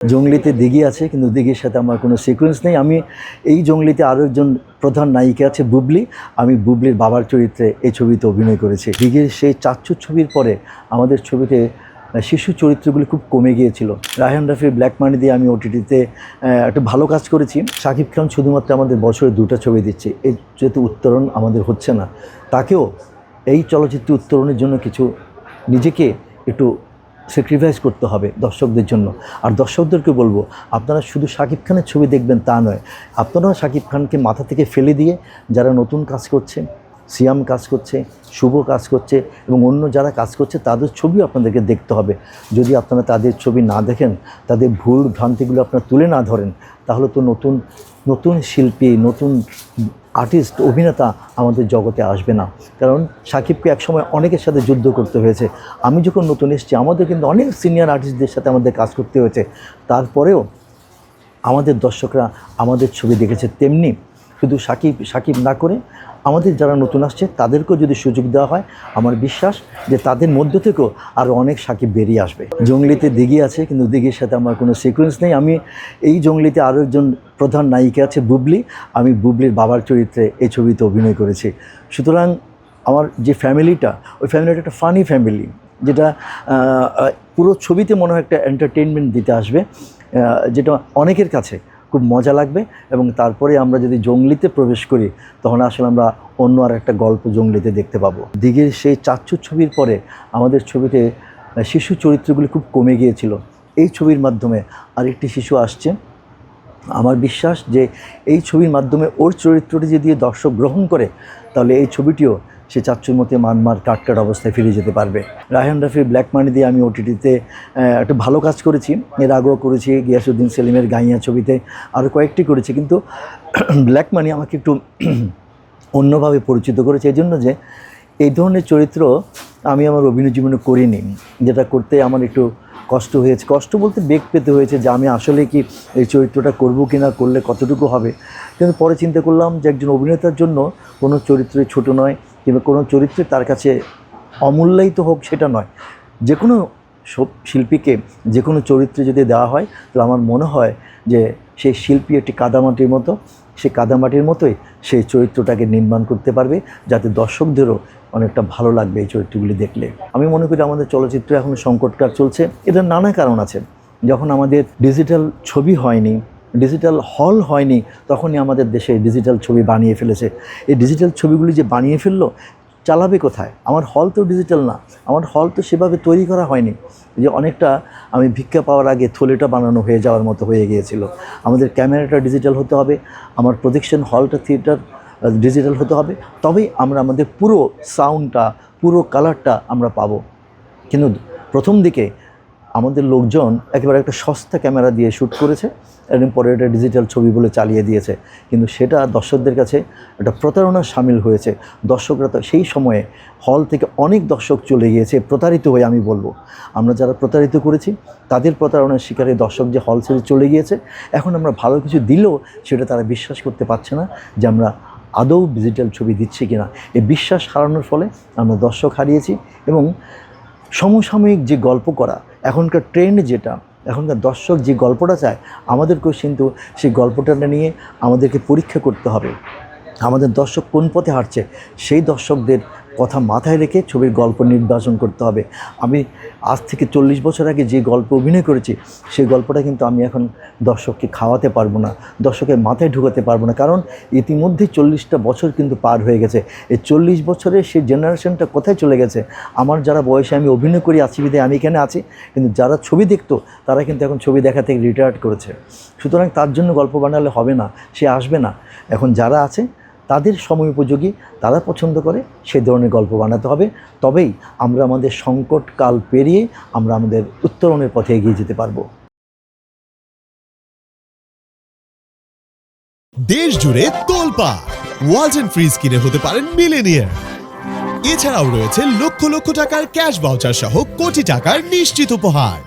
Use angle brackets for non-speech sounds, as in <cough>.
জঙ্গলিতে দিঘি আছে, কিন্তু দিঘির সাথে আমার কোনো সিকোয়েন্স নেই। আমি এই জঙ্গলিতে আরও একজন প্রধান নায়িকা আছে, বুবলি। আমি বুবলির বাবার চরিত্রে এই ছবিতে অভিনয় করেছি। দিঘির সেই চাচ্চুর ছবির পরে আমাদের ছবিতে শিশু চরিত্রগুলি খুব কমে গিয়েছিল। রায়হান রাফির ব্ল্যাক মানি দিয়ে আমি ওটিটিতে একটা ভালো কাজ করেছি। শাকিব খান শুধুমাত্র আমাদের বছরে দুটো ছবি দিচ্ছে। এই যেহেতু উত্তরণ আমাদের হচ্ছে না। তাকেও এই চলচ্চিত্র উত্তরণের জন্য কিছু নিজেকে একটু স্যাক্রিফাইস করতে হবে দর্শকদের জন্য। আর দর্শকদেরকে বলব, আপনারা শুধু শাকিব খানের ছবি দেখবেন তা নয়, আপনারাও শাকিব খানকে মাথা থেকে ফেলে দিয়ে যারা নতুন কাজ করছে, সিয়াম কাজ করছে, শুভ কাজ করছে এবং অন্য যারা কাজ করছে, তাদের ছবিও আপনাদেরকে দেখতে হবে। যদি আপনারা তাদের ছবি না দেখেন, তাদের ভুল ভ্রান্তিগুলো আপনারা তুলে না ধরেন, তাহলে তো নতুন নতুন শিল্পী, নতুন আর্টিস্ট, অভিনেতা আমাদের জগতে আসবে না। কারণ সাকিবকে একসময় অনেকের সাথে যুদ্ধ করতে হয়েছে। আমি যখন নতুন এসেছি, আমাদের কিন্তু অনেক সিনিয়র আর্টিস্টদের সাথে আমাদের কাজ করতে হয়েছে। তারপরেও আমাদের দর্শকরা আমাদের ছবি দেখেছে, তেমনি শুধু সাকিব সাকিব না করে আমাদের যারা নতুন আসছে, তাদেরকেও যদি সুযোগ দেওয়া হয়, আমার বিশ্বাস যে তাদের মধ্য থেকেও আরও অনেক সাকিব বেরিয়ে আসবে। জঙ্গলিতে দিঘি আছে, কিন্তু দিঘির সাথে আমার কোনো সিকোয়েন্স নেই। আমি এই জঙ্গলিতে আরও একজন প্রধান নায়িকা আছে বুবলি। আমি বুবলির বাবার চরিত্রে এই ছবিতে অভিনয় করেছি। সুতরাং আমার যে ফ্যামিলিটা, ওই ফ্যামিলিটা একটা ফানি ফ্যামিলি যেটা পুরো ছবিতে মনে হয় একটা এন্টারটেনমেন্ট দিতে আসবে। যেটা অনেকের কাছে খুব মজা লাগবে এবং তারপরে আমরা যদি জঙ্গলিতে প্রবেশ করি, তখন আসলে আমরা অন্য আর একটা গল্প জঙ্গলিতে দেখতে পাবো। দিঘির সেই চাচ্ছু ছবির পরে আমাদের ছবিতে শিশু চরিত্রগুলি খুব কমে গিয়েছিল। এই ছবির মাধ্যমে আরেকটি শিশু আসছে। আমার বিশ্বাস যে এই ছবির মাধ্যমে ওর চরিত্রটি যদি দর্শক গ্রহণ করে, তাহলে এই ছবিটিও সে চাচ্চুর মতে মানমার কাটকাট অবস্থায় ফিরে যেতে পারবে। রায়হান রাফির ব্ল্যাক মানি দিয়ে আমি ওটিটিতে একটা ভালো কাজ করেছি। এর আগেও করেছি গিয়াসুদ্দিন সেলিমের গাইয়া ছবিতে আরও কয়েকটি করেছি। কিন্তু <clears throat> ব্ল্যাক মানি আমাকে একটু <clears throat> অন্যভাবে পরিচিত করেছে। এই জন্য যে এই ধরনের চরিত্র আমি আমার অভিনয় জীবনে করিনি, যেটা করতে আমার একটু কষ্ট হয়েছে। কষ্ট বলতে বেগ পেতে হয়েছে যে আমি আসলে কি এই চরিত্রটা করব কি না করলে কতটুকু হবে? কিন্তু পরে চিন্তা করলাম যে একজন অভিনেতার জন্য কোনো চরিত্রে ছোট নয় কিংবা কোনো চরিত্রে তার কাছে অমূল্যায়িত হোক সেটা নয়। যে কোনো শিল্পীকে যে কোনো চরিত্রে যদি দেওয়া হয়, তাহলে আমার মনে হয় যে সেই শিল্পী একটি কাদামাটির মতো সেই কাদামাটির মতোই সেই চরিত্রটাকে নির্মাণ করতে পারবে, যাতে দর্শকদেরও অনেকটা ভালো লাগবে এই চরিত্রগুলি দেখলে। আমি মনে করি আমাদের চলচ্চিত্র এখন সংকটকার চলছে। এটার নানা কারণ আছে। যখন আমাদের ডিজিটাল ছবি হয়নি, ডিজিটাল হল হয়নি, তখনই আমাদের দেশে ডিজিটাল ছবি বানিয়ে ফেলেছে। এই ডিজিটাল ছবিগুলি যে বানিয়ে ফেলল চালাবে কোথায়? আমার হল তো ডিজিটাল না। আমার হল তো সেভাবে তৈরি করা হয়নি। যে অনেকটা আমি ভিক্ষা পাওয়ার আগে থলেটা বানানো হয়ে যাওয়ার মতো হয়ে গিয়েছিল। আমাদের ক্যামেরাটা ডিজিটাল হতে হবে। আমার প্রোজেকশন হলটা থিয়েটার ডিজিটাল হতে হবে। তবেই আমরা আমাদের পুরো সাউন্ডটা পুরো কালারটা আমরা পাবো। কিন্তু প্রথম দিকে আমাদের লোকজন একেবারে একটা সস্তা ক্যামেরা দিয়ে শ্যুট করেছে এবং পরে এটা ডিজিটাল ছবি বলে চালিয়ে দিয়েছে। কিন্তু সেটা দর্শকদের কাছে একটা প্রতারণা সামিল হয়েছে। দর্শকরা তো সেই সময়ে হল থেকে অনেক দর্শক চলে গিয়েছে, প্রতারিত হয়ে আমি বলব। আমরা যারা প্রতারিত করেছি, তাদের প্রতারণার শিকারে দর্শক যে হল ছেড়ে চলে গিয়েছে, এখন আমরা ভালো কিছু দিলেও সেটা তারা বিশ্বাস করতে পারছে না যে আমরা আদৌ ডিজিটাল ছবি দিচ্ছি কিনা। এই বিশ্বাস হারানোর ফলে আমরা দর্শক হারিয়েছি এবং সমসাময়িক যে গল্প করা এখনকার ট্রেন্ড যেটা, এখনকার দর্শক যে গল্পটা চায়, আমাদেরকেও কিন্তু সেই গল্পটা নিয়ে আমাদেরকে পরীক্ষা করতে হবে। আমাদের দর্শক কোন পথে হাঁটছে, সেই দর্শকদের কথা মাথায় রেখে ছবির গল্প নির্বাচন করতে হবে। আমি আজ থেকে চল্লিশ বছর আগে যে গল্প অভিনয় করেছি, সেই গল্পটা কিন্তু আমি এখন দর্শককে খাওয়াতে পারব না, দর্শকের মাথায় ঢুকাতে পারব না। কারণ ইতিমধ্যে চল্লিশটা বছর কিন্তু পার হয়ে গেছে। এই চল্লিশ বছরে সেই জেনারেশনটা কোথায় চলে গেছে? আমার যারা বয়সে আমি অভিনয় করি আছি বিধায় আমি এখানে আছি, কিন্তু যারা ছবি দেখতো, তারা কিন্তু এখন ছবি দেখা থেকে রিটায়ার্ড করেছে। সুতরাং তার জন্য গল্প বানালে হবে না, সে আসবে না। এখন যারা আছে তাদের সময় উপযোগী, তারা পছন্দ করে সেই ধরনের গল্প বানাতে হবে। তবেই আমরা আমাদের সংকট কাল পেরিয়ে আমরা আমাদের উত্তরণের পথে এগিয়ে যেতে পারব। দেশ জুড়ে তোলপা এন্ড ফ্রিজ কিনে হতে পারেন মিলেনিয়ার এছাড়াও রয়েছে লক্ষ লক্ষ টাকার ক্যাশ বাউচার সহ কোটি টাকার নিশ্চিত উপহার।